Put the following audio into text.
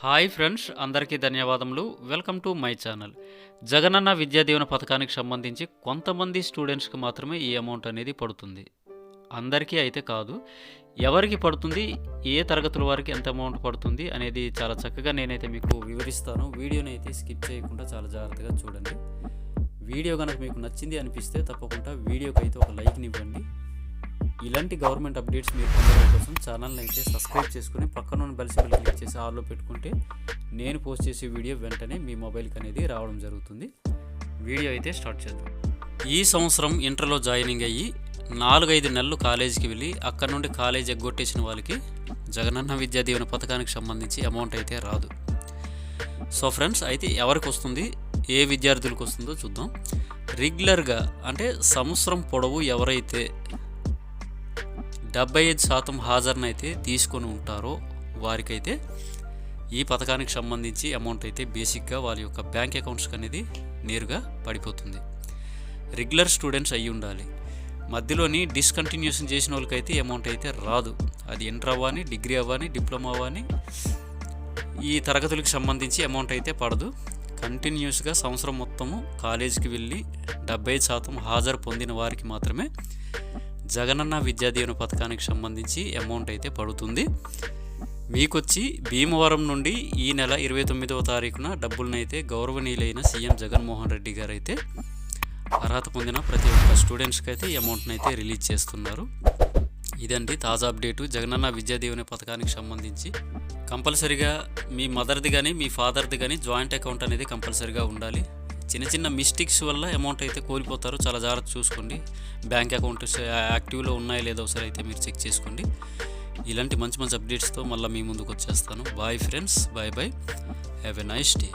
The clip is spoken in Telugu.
హాయ్ ఫ్రెండ్స్ అందరికీ ధన్యవాదములు. Welcome to my channel. Jagananna Vidya Deevena పథకానికి సంబంధించి కొంతమంది స్టూడెంట్స్కి మాత్రమే ఈ అమౌంట్ అనేది పడుతుంది. అందరికీ అయితే కాదు ఎవరికి పడుతుంది ఏ తరగతుల వారికి ఎంత అమౌంట్ పడుతుంది అనేది చాలా చక్కగా నేనైతే మీకు వివరిస్తాను. వీడియోని అయితే స్కిప్ చేయకుండా చాలా జాగ్రత్తగా చూడండి. వీడియో కనుక మీకు నచ్చింది అనిపిస్తే తప్పకుండా వీడియోకి అయితే ఒక లైక్ని ఇవ్వండి. ఇలాంటి గవర్నమెంట్ అప్డేట్స్ మీరు పొందడం కోసం ఛానల్ని అయితే సబ్స్క్రైబ్ చేసుకుని పక్కన ఉన్న బెల్ సింబల్ క్లిక్ చేసి ఆల్లో పెట్టుకుంటే నేను పోస్ట్ చేసే వీడియో వెంటనే మీ మొబైల్కి అనేది రావడం జరుగుతుంది. వీడియో అయితే స్టార్ట్ చేద్దాం. ఈ సంవత్సరం ఇంటర్లో జాయినింగ్ అయ్యి నాలుగైదు నెలలు కాలేజీకి వెళ్ళి అక్కడ నుండి కాలేజ్ ఎగ్గొట్టేసిన వాళ్ళకి జగనన్న విద్యా దీవెన పథకానికి సంబంధించి అమౌంట్ అయితే రాదు. సో ఫ్రెండ్స్ అయితే ఎవరికి వస్తుంది? ఏ విద్యార్థులకు వస్తుందో చూద్దాం. రెగ్యులర్గా అంటే సంవత్సరం పొడవు ఎవరైతే డెబ్బై ఐదు శాతం హాజరునైతే తీసుకొని ఉంటారో వారికైతే ఈ పథకానికి సంబంధించి అమౌంట్ అయితే బేసిక్గా వాళ్ళ యొక్క బ్యాంక్ అకౌంట్స్కి అనేది నేరుగా పడిపోతుంది. రెగ్యులర్ స్టూడెంట్స్ అయ్యి ఉండాలి. మధ్యలోని డిస్కంటిన్యూషన్ చేసిన వాళ్ళకైతే అమౌంట్ అయితే రాదు. అది ఇంటర్ అవ్వని డిగ్రీ అవ్వని డిప్లొమా అవ్వని ఈ తరగతులకు సంబంధించి అమౌంట్ అయితే పడదు. కంటిన్యూస్గా సంవత్సరం మొత్తము కాలేజీకి వెళ్ళి డెబ్బై ఐదు శాతం హాజరు పొందిన వారికి మాత్రమే జగనన్న విద్యా దీవెన పథకానికి సంబంధించి అమౌంట్ అయితే పడుతుంది. మీకొచ్చి భీమవరం నుండి ఈ నెల ఇరవై తొమ్మిదవ తారీఖున డబ్బులనైతే గౌరవనీయులైన సీఎం జగన్మోహన్ రెడ్డి గారు అయితే అర్హత పొందిన ప్రతి ఒక్క స్టూడెంట్స్కి అయితే ఈ అమౌంట్ని అయితే రిలీజ్ చేస్తున్నారు. ఇదండి తాజా అప్డేటు జగనన్న విద్యా దీవెన పథకానికి సంబంధించి కంపల్సరిగా మీ మదర్ది కానీ మీ ఫాదర్ది కానీ జాయింట్ అకౌంట్ అనేది కంపల్సరిగా ఉండాలి. చిన్న చిన్న మిస్టేక్స్ వల్ల అమౌంట్ అయితే కోల్పోతారు. చాలా జాగ్రత్త చూసుకోండి. బ్యాంక్ అకౌంట్ యాక్టివ్లో ఉన్నాయో లేదో ఒకసారి అయితే మీరు చెక్ చేసుకోండి. ఇలాంటి మంచి మంచి అప్డేట్స్తో మళ్ళీ మీ ముందుకు వచ్చేస్తాను bye friends bye bye have a nice day